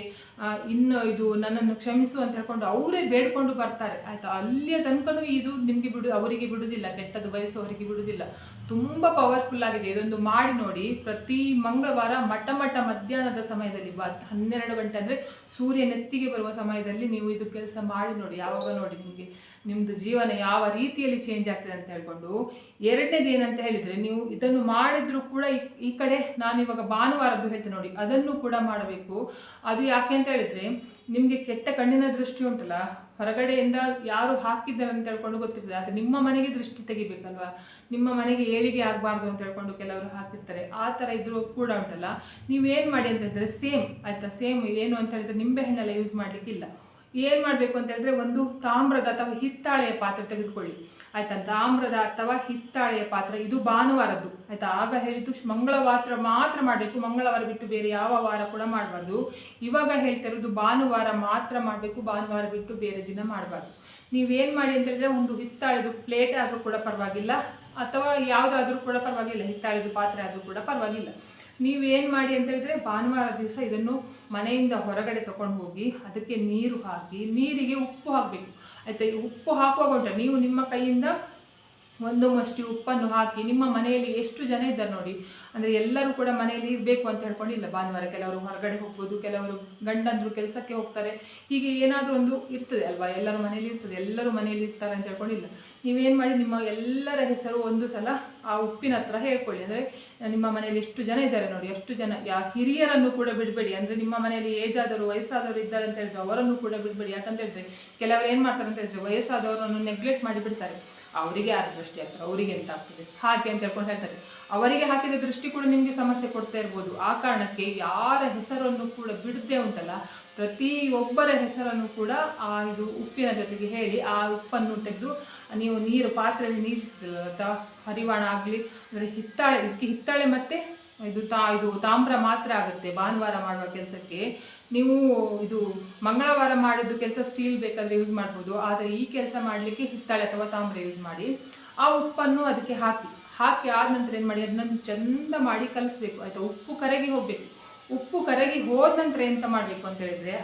ಇನ್ನು ಇದು ನನ್ನನ್ನು ಕ್ಷಮಿಸು ಅಂತ ಹೇಳ್ಕೊಂಡು ಅವರೇ ಬೇಡ್ಕೊಂಡು ಬರ್ತಾರೆ. ಆಯ್ತಾ? ಅಲ್ಲಿಯ ತನಕನೂ ಇದು ನಿಮಗೆ ಬಿಡು, ಅವರಿಗೆ ಬಿಡುವುದಿಲ್ಲ ಕೆಟ್ಟದ್ದು ಬಯಸುವವರಿಗೆ ಬಿಡುವುದಿಲ್ಲ ತುಂಬ ಪವರ್ಫುಲ್ ಆಗಿದೆ. ಇದೊಂದು ಮಾಡಿ ನೋಡಿ, ಪ್ರತಿ ಮಂಗಳವಾರ ಮಟ್ಟ ಮಟ್ಟ ಮಧ್ಯಾಹ್ನದ ಸಮಯದಲ್ಲಿ ಹನ್ನೆರಡು ಗಂಟೆ ಅಂದರೆ ಸೂರ್ಯ ನೆತ್ತಿಗೆ ಬರುವ ಸಮಯದಲ್ಲಿ ನೀವು ಇದು ಕೆಲಸ ಮಾಡಿ ನೋಡಿ, ಯಾವಾಗ ನೋಡಿ ನಿಮಗೆ. ನಿಮ್ಮದು ಜೀವನ ಯಾವ ರೀತಿಯಲ್ಲಿ ಚೇಂಜ್ ಆಗ್ತದೆ ಅಂತ ಹೇಳ್ಕೊಂಡು, ಎರಡನೇದು ಏನಂತ ಹೇಳಿದರೆ, ನೀವು ಇದನ್ನು ಮಾಡಿದ್ರು ಕೂಡ ಈ- ಕಡೆ ನಾನು ಇವಾಗ ಭಾನುವಾರದ್ದು ಹೇಳ್ತೇನೆ ನೋಡಿ, ಅದನ್ನು ಕೂಡ ಮಾಡಬೇಕು. ಅದು ಯಾಕೆ ಅಂತ ಹೇಳಿದರೆ, ನಿಮಗೆ ಕೆಟ್ಟ ಕಣ್ಣಿನ ದೃಷ್ಟಿ ಉಂಟಲ್ಲ ಹೊರಗಡೆಯಿಂದ ಯಾರು ಹಾಕಿದ್ದಾರೆ ಅಂತ ಹೇಳ್ಕೊಂಡು ಗೊತ್ತಿರ್ತದೆ. ಆದರೆ ನಿಮ್ಮ ಮನೆಗೆ ದೃಷ್ಟಿ ತೆಗಿಬೇಕಲ್ವಾ? ನಿಮ್ಮ ಮನೆಗೆ ಏಳಿಗೆ ಆಗಬಾರ್ದು ಅಂತ ಹೇಳ್ಕೊಂಡು ಕೆಲವರು ಹಾಕಿರ್ತಾರೆ. ಆ ಥರ ಇದ್ರೂ ಕೂಡ ಉಂಟಲ್ಲ. ನೀವೇನು ಮಾಡಿ ಅಂತ ಹೇಳಿದ್ರೆ ಸೇಮ್, ಆಯಿತಾ? ಸೇಮ್ ಏನು ಅಂತ ಹೇಳಿದ್ರೆ ನಿಂಬೆ ಹಣ್ಣೆಲ್ಲ ಯೂಸ್ ಮಾಡಲಿಕ್ಕಿಲ್ಲ. ಏನು ಮಾಡಬೇಕು ಅಂತ ಹೇಳಿದ್ರೆ ಒಂದು ತಾಮ್ರದ ಅಥವಾ ಹಿತ್ತಾಳೆಯ ಪಾತ್ರೆ ತೆಗೆದುಕೊಳ್ಳಿ. ಆಯ್ತಾ ತಾಮ್ರದ ಅಥವಾ ಹಿತ್ತಾಳೆಯ ಪಾತ್ರೆ, ಇದು ಭಾನುವಾರದ್ದು. ಆಯ್ತಾ? ಆಗ ಹೇಳಿದ್ದು ಮಂಗಳವಾರ ಮಾತ್ರ ಮಾಡಬೇಕು, ಮಂಗಳವಾರ ಬಿಟ್ಟು ಬೇರೆ ಯಾವ ವಾರ ಕೂಡ ಮಾಡಬಾರ್ದು. ಇವಾಗ ಹೇಳ್ತಾ ಇರೋದು ಭಾನುವಾರ ಮಾತ್ರ ಮಾಡಬೇಕು, ಭಾನುವಾರ ಬಿಟ್ಟು ಬೇರೆ ದಿನ ಮಾಡಬಾರ್ದು. ನೀವೇನು ಮಾಡಿ ಅಂತ ಹೇಳಿದ್ರೆ ಒಂದು ಹಿತ್ತಾಳೆದು ಪ್ಲೇಟ್ ಆದರೂ ಕೂಡ ಪರವಾಗಿಲ್ಲ, ಅಥವಾ ಯಾವುದಾದ್ರೂ ಕೂಡ ಪರವಾಗಿಲ್ಲ, ಹಿತ್ತಾಳೆದು ಪಾತ್ರೆ ಆದರೂ ಕೂಡ ಪರವಾಗಿಲ್ಲ. ನೀವೇನು ಮಾಡಿ ಅಂತ ಹೇಳಿದ್ರೆ ಭಾನುವಾರ ದಿವಸ ಇದನ್ನು ಮನೆಯಿಂದ ಹೊರಗಡೆ ತಗೊಂಡು ಹೋಗಿ, ಅದಕ್ಕೆ ನೀರು ಹಾಕಿ, ನೀರಿಗೆ ಉಪ್ಪು ಹಾಕಬೇಕು. ಆಯ್ತಾ, ಈ ಉಪ್ಪು ಹಾಕುವಾಗ ನೀವು ನಿಮ್ಮ ಕೈಯಿಂದ ಒಂದು ಮಷ್ಟಿ ಉಪ್ಪನ್ನು ಹಾಕಿ, ನಿಮ್ಮ ಮನೆಯಲ್ಲಿ ಎಷ್ಟು ಜನ ಇದ್ದಾರೆ ನೋಡಿ. ಅಂದರೆ ಎಲ್ಲರೂ ಕೂಡ ಮನೆಯಲ್ಲಿ ಇರಬೇಕು ಅಂತ ಹೇಳ್ಕೊಂಡಿಲ್ಲ ಭಾನುವಾರ ಕೆಲವರು ಹೊರಗಡೆ ಹೋಗ್ಬೋದು, ಕೆಲವರು ಗಂಡಂದ್ರು ಕೆಲಸಕ್ಕೆ ಹೋಗ್ತಾರೆ. ಹೀಗೆ ಏನಾದರೂ ಒಂದು ಇರ್ತದೆ ಅಲ್ವಾ? ಎಲ್ಲರೂ ಮನೆಯಲ್ಲಿ ಇರ್ತದೆ, ಎಲ್ಲರೂ ಮನೆಯಲ್ಲಿ ಇರ್ತಾರೆ ಅಂತ ಹೇಳ್ಕೊಂಡಿಲ್ಲ ನೀವೇನು ಮಾಡಿ, ನಿಮ್ಮ ಎಲ್ಲರ ಹೆಸರು ಒಂದು ಸಲ ಆ ಉಪ್ಪಿನ ಹತ್ರ ಹೇಳ್ಕೊಳ್ಳಿ. ಅಂದರೆ ನಿಮ್ಮ ಮನೆಯಲ್ಲಿ ಎಷ್ಟು ಜನ ಇದ್ದಾರೆ ನೋಡಿ ಎಷ್ಟು ಜನ, ಯಾ ಹಿರಿಯರನ್ನು ಕೂಡ ಬಿಡಬೇಡಿ. ಅಂದರೆ ನಿಮ್ಮ ಮನೆಯಲ್ಲಿ ಏಜ್ ಆದವರು, ವಯಸ್ಸಾದವರು ಇದ್ದಾರೆ ಅಂತ ಹೇಳಿದ್ರೆ ಅವರನ್ನು ಕೂಡ ಬಿಡಬೇಡಿ. ಯಾಕಂತ ಹೇಳಿದ್ರೆ ಕೆಲವರು ಏನು ಮಾಡ್ತಾರೆ ಅಂತ ಹೇಳಿದ್ರೆ ವಯಸ್ಸಾದವರನ್ನು ನೆಗ್ಲೆಕ್ಟ್ ಮಾಡಿ ಬಿಡ್ತಾರೆ. ಅವರಿಗೆ ಯಾರು ದೃಷ್ಟಿ ಆಗ್ತದೆ, ಅವರಿಗೆ ಎಂತ ಆಗ್ತದೆ? ಹಾಗೆ ಅಂತ ಹೇಳ್ಕೊಂಡು ಹೇಳ್ತಾರೆ. ಅವರಿಗೆ ಹಾಕಿದ ದೃಷ್ಟಿ ಕೂಡ ನಿಮಗೆ ಸಮಸ್ಯೆ ಕೊಡ್ತಾ ಇರ್ಬೋದು. ಆ ಕಾರಣಕ್ಕೆ ಯಾರ ಹೆಸರನ್ನು ಕೂಡ ಬಿಡದೆ ಉಂಟಲ್ಲ ಪ್ರತಿ ಒಬ್ಬರ ಹೆಸರನ್ನು ಕೂಡ ಆ ಇದು ಉಪ್ಪಿನ ಜೊತೆಗೆ ಹೇಳಿ ಆ ಉಪ್ಪನ್ನು ತೆಗೆದು ನೀವು ನೀರು ಪಾತ್ರೆಯಲ್ಲಿ ನೀರು ತ, ಹರಿವಾಣ ಆಗಲಿ, ಅಂದರೆ ಹಿತ್ತಾಳೆ ಇದಕ್ಕೆ ಹಿತ್ತಾಳೆ ಮತ್ತು ಇದು ತಾ, ಇದು ತಾಮ್ರ ಮಾತ್ರ ಆಗುತ್ತೆ ಭಾನುವಾರ ಮಾಡುವ ಕೆಲಸಕ್ಕೆ. ನೀವು ಇದು ಮಂಗಳವಾರ ಮಾಡಿದ್ದು ಕೆಲಸ ಸ್ಟೀಲ್ ಬೇಕಾದರೆ ಯೂಸ್ ಮಾಡ್ಬೋದು. ಆದರೆ ಈ ಕೆಲಸ ಮಾಡಲಿಕ್ಕೆ ಹಿತ್ತಾಳೆ ಅಥವಾ ತಾಮ್ರ ಯೂಸ್ ಮಾಡಿ. ಆ ಉಪ್ಪನ್ನು ಅದಕ್ಕೆ ಹಾಕಿ. ಹಾಕಿ ಆದ ನಂತರ ಏನು ಮಾಡಿ ಅದನ್ನು ಚಂದ ಮಾಡಿ ಕಲಿಸ್ಬೇಕು. ಆಯಿತಾ? ಉಪ್ಪು ಕರಗಿ ಹೋಗಬೇಕು. ಉಪ್ಪು ಕರಗಿ ಹೋದ ನಂತರ ಎಂತ ಮಾಡಬೇಕು ಅಂತ ಹೇಳಿದ್ರೆ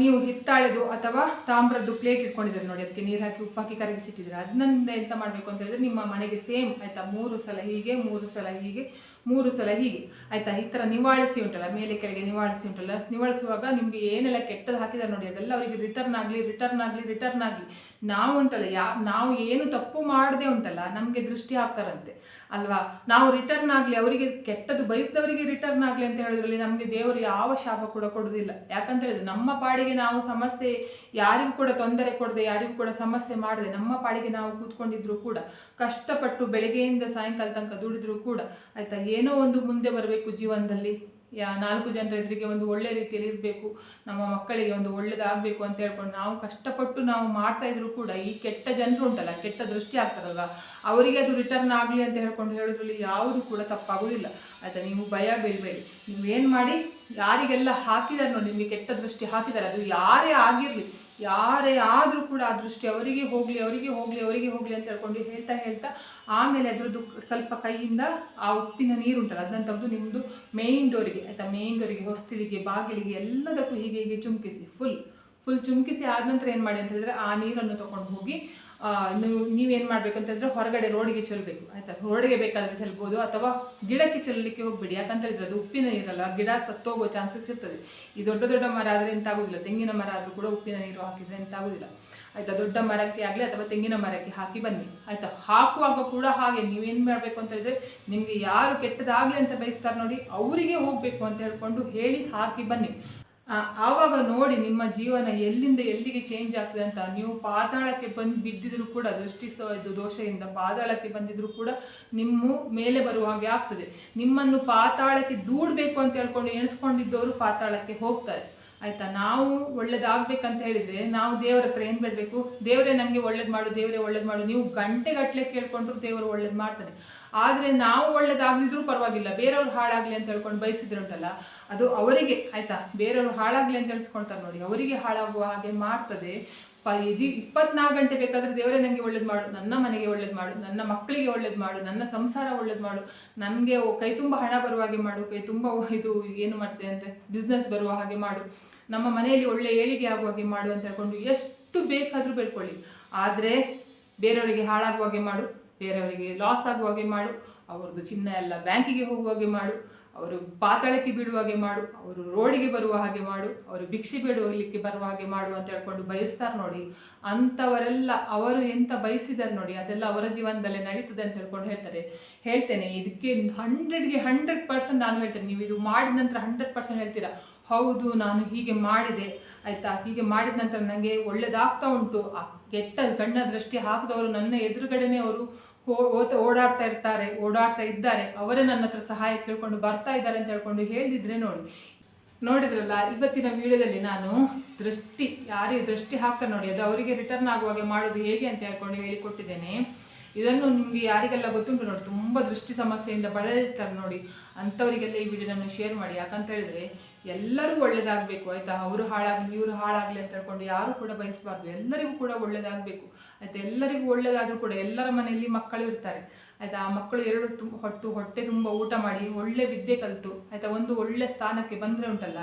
ನೀವು ಹಿತ್ತಾಳೆದು ಅಥವಾ ತಾಮ್ರದ್ದು ಪ್ಲೇಟ್ ಇಟ್ಕೊಂಡಿದ್ರೆ ನೋಡಿ, ಅದಕ್ಕೆ ನೀರು ಹಾಕಿ ಉಪ್ಪು ಹಾಕಿ ಕರಗಿಸಿಟ್ಟಿದ್ರೆ ಅದನ್ನ ಎಂತ ಮಾಡಬೇಕು ಅಂತ ಹೇಳಿದ್ರೆ, ನಿಮ್ಮ ಮನೆಗೆ ಸೇಮ್ ಆಯ್ತಾ, ಮೂರು ಸಲ ಹೀಗೆ, ಮೂರು ಸಲ ಹೀಗೆ, ಮೂರು ಸಲ ಹೀಗೆ, ಆಯ್ತಾ, ಈ ಥರ ನಿವಾಳಿಸಿ ಉಂಟಲ್ಲ, ಮೇಲೆ ಕೆಳಗೆ ನಿವಾಳಿಸಿ ಉಂಟಲ್ಲ, ನಿವಾಳಿಸುವಾಗ ನಿಮಗೆ ಏನೆಲ್ಲ ಕೆಟ್ಟದ್ದು ಹಾಕಿದ್ದಾರೆ ನೋಡಿ, ಅದೆಲ್ಲ ಅವರಿಗೆ ರಿಟರ್ನ್ ಆಗಲಿ ರಿಟರ್ನ್ ಆಗಲಿ ರಿಟರ್ನ್ ಆಗಲಿ. ನಾವು ಉಂಟಲ್ಲ, ಯಾ, ನಾವು ಏನು ತಪ್ಪು ಮಾಡದೆ ಉಂಟಲ್ಲ, ನಮಗೆ ದೃಷ್ಟಿ ಹಾಕ್ತಾರಂತೆ ಅಲ್ವಾ? ನಾವು ರಿಟರ್ನ್ ಆಗಲಿ, ಅವರಿಗೆ ಕೆಟ್ಟದ್ದು ಬಯಸಿದವರಿಗೆ ರಿಟರ್ನ್ ಆಗಲಿ ಅಂತ ಹೇಳಿದ್ರಲ್ಲಿ ನಮಗೆ ದೇವರು ಯಾವ ಶಾಪ ಕೂಡ ಕೊಡೋದಿಲ್ಲ. ಯಾಕಂತ ಹೇಳಿದ್ರೆ ನಮ್ಮ ಪಾಡಿಗೆ ನಾವು ಸಮಸ್ಯೆ ಯಾರಿಗೂ ಕೂಡ ತೊಂದರೆ ಕೊಡದೆ, ಯಾರಿಗೂ ಕೂಡ ಸಮಸ್ಯೆ ಮಾಡದೆ, ನಮ್ಮ ಪಾಡಿಗೆ ನಾವು ಕೂತ್ಕೊಂಡಿದ್ರು ಕೂಡ, ಕಷ್ಟಪಟ್ಟು ಬೆಳಗ್ಗೆಯಿಂದ ಸಾಯಂಕಾಲ ತನಕ ದುಡಿದ್ರು ಕೂಡ, ಆಯ್ತಾ? ಏನೋ ಒಂದು ಮುಂದೆ ಬರಬೇಕು ಜೀವನದಲ್ಲಿ. ಯಾ ನಾಲ್ಕು ಜನರ ಎದುರಿಗೆ ಒಂದು ಒಳ್ಳೆ ರೀತಿಯಲ್ಲಿ ಇರಬೇಕು, ನಮ್ಮ ಮಕ್ಕಳಿಗೆ ಒಂದು ಒಳ್ಳೇದಾಗಬೇಕು ಅಂತ ಹೇಳ್ಕೊಂಡು ನಾವು ಕಷ್ಟಪಟ್ಟು ನಾವು ಮಾಡ್ತಾ ಇದ್ರು ಕೂಡ ಈ ಕೆಟ್ಟ ಜನರು ಉಂಟಲ್ಲ, ಕೆಟ್ಟ ದೃಷ್ಟಿ ಆಗ್ತಾರಲ್ವ? ಅವರಿಗೆ ಅದು ರಿಟರ್ನ್ ಆಗಲಿ ಅಂತ ಹೇಳ್ಕೊಂಡು ಹೇಳೋದ್ರಲ್ಲಿ ಯಾವುದು ಕೂಡ ತಪ್ಪಾಗೋದಿಲ್ಲ. ಆಯಿತಾ, ನೀವು ಭಯ ಬೀಳಬೇಡಿ ನೀವು ಏನು ಮಾಡಿ, ಯಾರಿಗೆಲ್ಲ ಹಾಕಿದಾರೆ ನೋಡಿ ನಿಮಗೆ ಕೆಟ್ಟ ದೃಷ್ಟಿ ಹಾಕಿದ್ದಾರೆ ಅದು ಯಾರೇ ಆಗಿರಲಿ ಯಾರೇ ಆದರೂ ಕೂಡ ಆ ದೃಷ್ಟಿ ಅವರಿಗೆ ಹೋಗಲಿ ಅವರಿಗೆ ಹೋಗಲಿ ಅವರಿಗೆ ಹೋಗಲಿ ಅಂತ ಹೇಳ್ಕೊಂಡು ಹೇಳ್ತಾ ಹೇಳ್ತಾ ಆಮೇಲೆ ಅದರದ್ದು ಸ್ವಲ್ಪ ಕೈಯಿಂದ ಆ ಉಪ್ಪಿನ ನೀರು ಉಂಟಲ್ಲ ಅದನ್ನು ತೆಗೆದು ನಿಮ್ಮದು ಮೇಯ್ನ್ ಡೋರಿಗೆ ಆಯಿತಾ ಮೇಯ್ನ್ ಡೋರಿಗೆ ಹೊಸ್ತಿಲಿಗೆ ಬಾಗಿಲಿಗೆ ಎಲ್ಲದಕ್ಕೂ ಹೀಗೆ ಹೀಗೆ ಚುಮ್ಕಿಸಿ ಫುಲ್ ಫುಲ್ ಚುಮ್ಕಿಸಿ ಆದ ನಂತರ ಏನು ಮಾಡಿ ಅಂತ ಹೇಳಿದ್ರೆ ಆ ನೀರನ್ನು ತೊಗೊಂಡು ಹೋಗಿ ನೀವೇನು ಮಾಡಬೇಕು ಹೊರಗಡೆ ರೋಡಿಗೆ ಚೆಲ್ಲಬೇಕು ಆಯಿತಾ? ರೋಡಿಗೆ ಬೇಕಾದರೆ ಚೆಲ್ಬೋದು, ಅಥವಾ ಗಿಡಕ್ಕೆ ಚೆಲ್ಲಲಿಕ್ಕೆ ಹೋಗ್ಬೇಡಿ. ಯಾಕಂತ ಹೇಳಿದ್ರೆ ಅದು ಉಪ್ಪಿನ ನೀರಲ್ಲ, ಗಿಡ ಸತ್ತೋಗೋ ಚಾನ್ಸಸ್ ಇರ್ತದೆ. ಈ ದೊಡ್ಡ ದೊಡ್ಡ ಮರ ಆದರೆ ಎಂತ ಆಗೋದಿಲ್ಲ ತೆಂಗಿನ ಮರ ಆದರೂ ಕೂಡ ಉಪ್ಪಿನ ನೀರು ಹಾಕಿದರೆ ಎಂತ ಆಗೋದಿಲ್ಲ ಆಯಿತಾ? ದೊಡ್ಡ ಮರಕ್ಕೆ ಆಗಲಿ ಅಥವಾ ತೆಂಗಿನ ಮರಕ್ಕೆ ಹಾಕಿ ಬನ್ನಿ. ಆಯಿತಾ? ಹಾಕುವಾಗ ಕೂಡ ಹಾಗೆ. ನೀವೇನು ಮಾಡಬೇಕು ಅಂತ ಹೇಳಿದ್ರೆ ನಿಮಗೆ ಯಾರು ಕೆಟ್ಟದಾಗಲಿ ಅಂತ ಬಯಸ್ತಾರೆ ನೋಡಿ, ಅವರಿಗೆ ಹೋಗಬೇಕು ಅಂತ ಹೇಳ್ಕೊಂಡು ಹೇಳಿ ಹಾಕಿ ಬನ್ನಿ. ಆವಾಗ ನೋಡಿ ನಿಮ್ಮ ಜೀವನ ಎಲ್ಲಿಂದ ಎಲ್ಲಿಗೆ ಚೇಂಜ್ ಆಗ್ತದೆ ಅಂತ ನೀವು ಪಾತಾಳಕ್ಕೆ ಬಂದು ಬಿದ್ದಿದ್ರು ಕೂಡ ದೃಷ್ಟಿ ಸ- ಇದು ದೋಷದಿಂದ ಪಾತಾಳಕ್ಕೆ ಬಂದಿದ್ರು ಕೂಡ ನಿಮ್ಮ ಮೇಲೆ ಬರುವ ಹಾಗೆ ಆಗ್ತದೆ. ನಿಮ್ಮನ್ನು ಪಾತಾಳಕ್ಕೆ ದೂಡಬೇಕು ಅಂತ ಹೇಳ್ಕೊಂಡು ಎಣಿಸ್ಕೊಂಡಿದ್ದವರು ಪಾತಾಳಕ್ಕೆ ಹೋಗ್ತಾರೆ. ಆಯ್ತಾ? ನಾವು ಒಳ್ಳೇದಾಗಬೇಕಂತ ಹೇಳಿದ್ರೆ ನಾವು ದೇವರ ಹತ್ರ ಏನು ಬೇಡಬೇಕು ದೇವರೇ ನನಗೆ ಒಳ್ಳೇದು ಮಾಡು, ದೇವರೇ ಒಳ್ಳೇದು ಮಾಡು. ನೀವು ಗಂಟೆಗಟ್ಟಲೆ ಕೇಳ್ಕೊಂಡ್ರು ದೇವರು ಒಳ್ಳೇದು ಮಾಡ್ತಾನೆ ಆದರೆ ನಾವು ಒಳ್ಳೇದಾಗದಿದ್ರೂ ಪರವಾಗಿಲ್ಲ. ಬೇರೆಯವ್ರು ಹಾಳಾಗಲಿ ಅಂತ ಹೇಳ್ಕೊಂಡು ಬಯಸಿದ್ರುಂಟಲ್ಲ ಅದು ಅವರಿಗೆ, ಆಯ್ತಾ? ಬೇರೆಯವ್ರು ಹಾಳಾಗಲಿ ಅಂತ ಹೇಳ್ಸ್ಕೊಳ್ತಾರೆ ನೋಡಿ. ಅವರಿಗೆ ಹಾಳಾಗುವ ಹಾಗೆ ಮಾಡ್ತದೆ. ಪ, ಇದು ಇಪ್ಪತ್ನಾಲ್ಕು ಗಂಟೆ ಬೇಕಾದರೆ ದೇವರೇ ನನಗೆ ಒಳ್ಳೇದು ಮಾಡು, ನನ್ನ ಮನೆಗೆ ಒಳ್ಳೇದು ಮಾಡು, ನನ್ನ ಮಕ್ಕಳಿಗೆ ಒಳ್ಳೇದು ಮಾಡು, ನನ್ನ ಸಂಸಾರ ಒಳ್ಳೇದು ಮಾಡು, ನನಗೆ ಕೈ ತುಂಬ ಹಣ ಬರುವ ಹಾಗೆ ಮಾಡು, ಕೈ ತುಂಬ ಇದು ಏನು ಮಾಡ್ತೇವೆ ಅಂದರೆ ಬಿಸ್ನೆಸ್ ಬರುವ ಹಾಗೆ ಮಾಡು. ನಮ್ಮ ಮನೆಯಲ್ಲಿ ಒಳ್ಳೆ ಏಳಿಗೆ ಆಗುವ ಹಾಗೆ ಮಾಡು ಅಂತ ಹೇಳ್ಕೊಂಡು ಎಷ್ಟು ಬೇಕಾದರೂ ಬೇಡ್ಕೊಳ್ಳಿ. ಆದರೆ ಬೇರೆಯವರಿಗೆ ಹಾಳಾಗುವ ಹಾಗೆ ಮಾಡು, ಬೇರೆಯವರಿಗೆ ಲಾಸ್ ಆಗುವ ಹಾಗೆ ಮಾಡು, ಅವ್ರದ್ದು ಚಿನ್ನ ಎಲ್ಲ ಬ್ಯಾಂಕಿಗೆ ಹೋಗುವ ಹಾಗೆ ಮಾಡು, ಅವರು ಪಾತಾಳಕ್ಕೆ ಬೀಳುವ ಹಾಗೆ ಮಾಡು, ಅವರು ರೋಡಿಗೆ ಬರುವ ಹಾಗೆ ಮಾಡು, ಅವರು ಭಿಕ್ಷೆ ಬೇಡುವಲಿಕ್ಕೆ ಬರುವ ಹಾಗೆ ಮಾಡು ಅಂತ ಹೇಳ್ಕೊಂಡು ಬಯಸ್ತಾರೆ ನೋಡಿ. ಅಂಥವರೆಲ್ಲ ಅವರು ಎಂತ ಬಯಸಿದ್ದಾರೆ ನೋಡಿ, ಅದೆಲ್ಲ ಅವರ ಜೀವನದಲ್ಲೇ ನಡೀತದೆ ಅಂತ ಹೇಳ್ಕೊಂಡು ಹೇಳ್ತಾರೆ. ಹೇಳ್ತೇನೆ, ಇದಕ್ಕೆ ಹಂಡ್ರೆಡ್ಗೆ ಹಂಡ್ರೆಡ್ ಪರ್ಸೆಂಟ್ ನಾನು ಹೇಳ್ತೇನೆ, ನೀವು ಇದು ಮಾಡಿದ ನಂತರ ಹಂಡ್ರೆಡ್ ಪರ್ಸೆಂಟ್ ಹೇಳ್ತೀರಾ? ಹೌದು, ನಾನು ಹೀಗೆ ಮಾಡಿದೆ, ಆಯಿತಾ? ಹೀಗೆ ಮಾಡಿದ ನಂತರ ನನಗೆ ಒಳ್ಳೇದಾಗ್ತಾ ಉಂಟು. ಆ ಕೆಟ್ಟ ಕಣ್ಣ ದೃಷ್ಟಿ ಹಾಕಿದವರು ನನ್ನ ಎದುರುಗಡೆನೇ ಅವರು ಓತ ಓಡಾಡ್ತಾ ಇರ್ತಾರೆ, ಓಡಾಡ್ತಾ ಇದ್ದಾರೆ. ಅವರೇ ನನ್ನ ಹತ್ರ ಸಹಾಯ ಕೇಳ್ಕೊಂಡು ಬರ್ತಾ ಇದ್ದಾರೆ ಅಂತ ಹೇಳ್ಕೊಂಡು ಹೇಳಿದ್ರೆ ನೋಡಿ. ನೋಡಿದ್ರಲ್ಲ, ಇವತ್ತಿನ ವಿಡಿಯೋದಲ್ಲಿ ನಾನು ದೃಷ್ಟಿ, ಯಾರಿಗೆ ದೃಷ್ಟಿ ಹಾಕ್ತಾರೆ ನೋಡಿ, ಅದು ಅವರಿಗೆ ರಿಟರ್ನ್ ಆಗುವಾಗ ಮಾಡೋದು ಹೇಗೆ ಅಂತ ಹೇಳ್ಕೊಂಡು ಹೇಳಿಕೊಟ್ಟಿದ್ದೇನೆ. ಇದನ್ನು ನಿಮಗೆ ಯಾರಿಗೆಲ್ಲ ಗೊತ್ತುಂಟು ನೋಡಿ, ತುಂಬ ದೃಷ್ಟಿ ಸಮಸ್ಯೆಯಿಂದ ಬಳಲಿರ್ತಾರೆ ನೋಡಿ ಅಂಥವರಿಗೆಲ್ಲ ಈ ವಿಡಿಯೋನ ಶೇರ್ ಮಾಡಿ. ಯಾಕಂತ ಹೇಳಿದ್ರೆ ಎಲ್ಲರೂ ಒಳ್ಳೇದಾಗಬೇಕು, ಆಯ್ತಾ? ಅವರು ಹಾಳಾಗಲಿ ಇವರು ಹಾಳಾಗಲಿ ಅಂತ ಹೇಳ್ಕೊಂಡು ಯಾರು ಕೂಡ ಬಯಸಬಾರ್ದು. ಎಲ್ಲರಿಗೂ ಕೂಡ ಒಳ್ಳೇದಾಗಬೇಕು. ಆಯ್ತಾ? ಎಲ್ಲರಿಗೂ ಒಳ್ಳೇದಾದರೂ ಕೂಡ ಎಲ್ಲರ ಮನೆಯಲ್ಲಿ ಮಕ್ಕಳು ಇರ್ತಾರೆ. ಆಯ್ತಾ? ಆ ಮಕ್ಕಳು ಎರಡು ತುಂಬ ಹೊತ್ತು ಹೊಟ್ಟೆ ತುಂಬ ಊಟ ಮಾಡಿ, ಒಳ್ಳೆ ವಿದ್ಯೆ ಕಲಿತು, ಆಯ್ತಾ? ಒಂದು ಒಳ್ಳೆ ಸ್ಥಾನಕ್ಕೆ ಬಂದರೆ ಉಂಟಲ್ಲ?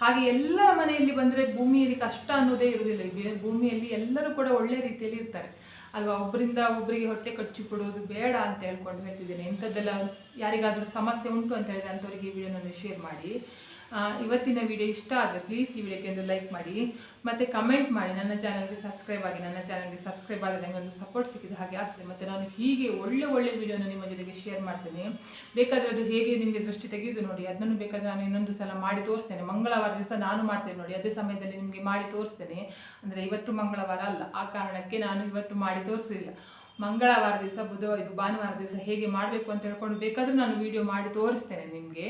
ಹಾಗೆ ಎಲ್ಲರ ಮನೆಯಲ್ಲಿ ಬಂದರೆ ಭೂಮಿಯಲ್ಲಿ ಕಷ್ಟ ಅನ್ನೋದೇ ಇರುವುದಿಲ್ಲ. ಭೂಮಿಯಲ್ಲಿ ಎಲ್ಲರೂ ಕೂಡ ಒಳ್ಳೆ ರೀತಿಯಲ್ಲಿ ಇರ್ತಾರೆ. ಅಲ್ವಾ, ಒಬ್ಬರಿಂದ ಒಬ್ಬರಿಗೆ ಹೊಟ್ಟೆ ಕಚ್ಚಿ ಕೊಡೋದು ಬೇಡ ಅಂತ ಹೇಳ್ಕೊಂಡು ಹೇಳ್ತಿದ್ದೇನೆ. ಇಂಥದ್ದೆಲ್ಲ ಯಾರಿಗಾದರೂ ಸಮಸ್ಯೆ ಉಂಟು ಅಂತ ಹೇಳಿದ್ರೆ ಅಂಥವ್ರಿಗೆ ಈ ವಿಡಿಯೋನ ಶೇರ್ ಮಾಡಿ. ಇವತ್ತಿನ ವಿಡಿಯೋ ಇಷ್ಟ ಆದರೆ ಪ್ಲೀಸ್ ಈ ವಿಡಿಯೋಕ್ಕೆ ಒಂದು ಲೈಕ್ ಮಾಡಿ, ಮತ್ತು ಕಮೆಂಟ್ ಮಾಡಿ. ನನ್ನ ಚಾನಲ್ಗೆ ಸಬ್ಸ್ಕ್ರೈಬ್ ಆಗಿ, ನನ್ನ ಚಾನಲ್ಗೆ ಸಬ್ಸ್ಕ್ರೈಬ್ ಆದರೆ ನನಗೆ ಒಂದು ಸಪೋರ್ಟ್ ಸಿಕ್ಕಿದ ಹಾಗೆ ಆಗ್ತದೆ. ಮತ್ತು ನಾನು ಹೀಗೆ ಒಳ್ಳೆ ಒಳ್ಳೆ ವಿಡಿಯೋನ ನಿಮ್ಮ ಜೊತೆಗೆ ಶೇರ್ ಮಾಡ್ತೇನೆ. ಬೇಕಾದರೆ ಅದು ಹೇಗೆ ನಿಮಗೆ ದೃಷ್ಟಿ ತೆಗೆದು ನೋಡಿ, ಅದನ್ನು ಬೇಕಾದರೆ ನಾನು ಇನ್ನೊಂದು ಸಲ ಮಾಡಿ ತೋರಿಸ್ತೇನೆ. ಮಂಗಳವಾರ ದಿವಸ ನಾನು ಮಾಡ್ತೇನೆ ನೋಡಿ, ಅದೇ ಸಮಯದಲ್ಲಿ ನಿಮಗೆ ಮಾಡಿ ತೋರಿಸ್ತೇನೆ. ಅಂದರೆ ಇವತ್ತು ಮಂಗಳವಾರ ಅಲ್ಲ, ಆ ಕಾರಣಕ್ಕೆ ನಾನು ಇವತ್ತು ಮಾಡಿ ತೋರಿಸಿಲ್ಲ ಮಂಗಳವಾರ ದಿವಸ, ಬುಧವಾರ, ಇದು ಭಾನುವಾರ ದಿವಸ ಹೇಗೆ ಮಾಡಬೇಕು ಅಂತ ಹೇಳ್ಕೊಂಡು ಬೇಕಾದರೂ ನಾನು ವಿಡಿಯೋ ಮಾಡಿ ತೋರಿಸ್ತೇನೆ ನಿಮಗೆ.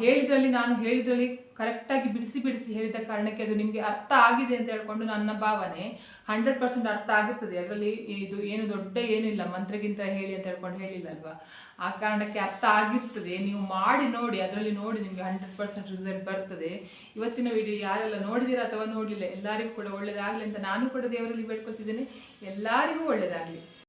ಹೇಳಿದ್ರಲ್ಲಿ, ನಾನು ಹೇಳಿದ್ರಲ್ಲಿ ಕರೆಕ್ಟಾಗಿ ಬಿಡಿಸಿ ಬಿಡಿಸಿ ಹೇಳಿದ ಕಾರಣಕ್ಕೆ ಅದು ನಿಮಗೆ ಅರ್ಥ ಆಗಿದೆ ಅಂತ ಹೇಳ್ಕೊಂಡು ನನ್ನ ಭಾವನೆ ಹಂಡ್ರೆಡ್ ಪರ್ಸೆಂಟ್ ಅರ್ಥ ಆಗಿರ್ತದೆ. ಅದರಲ್ಲಿ ಇದು ಏನು ದೊಡ್ಡ ಏನಿಲ್ಲ, ಮಂತ್ರಗಿಂತ ಹೇಳಿ ಅಂತ ಹೇಳ್ಕೊಂಡು ಹೇಳಿಲ್ಲಲ್ವಾ? ಆ ಕಾರಣಕ್ಕೆ ಅರ್ಥ ಆಗಿರ್ತದೆ. ನೀವು ಮಾಡಿ ನೋಡಿ, ಅದರಲ್ಲಿ ನೋಡಿ ನಿಮಗೆ ಹಂಡ್ರೆಡ್ ಪರ್ಸೆಂಟ್ ರಿಸಲ್ಟ್ ಬರ್ತದೆ. ಇವತ್ತಿನ ವಿಡಿಯೋ ಯಾರೆಲ್ಲ ನೋಡಿದಿರ ಅಥವಾ ನೋಡಲಿಲ್ಲ, ಎಲ್ಲರಿಗೂ ಕೂಡ ಒಳ್ಳೆಯದಾಗಲಿ ಅಂತ ನಾನು ಕೂಡ ದೇವರಲ್ಲಿ ಬೇಡ್ಕೊತಿದ್ದೇನೆ. ಎಲ್ಲರಿಗೂ ಒಳ್ಳೇದಾಗಲಿ.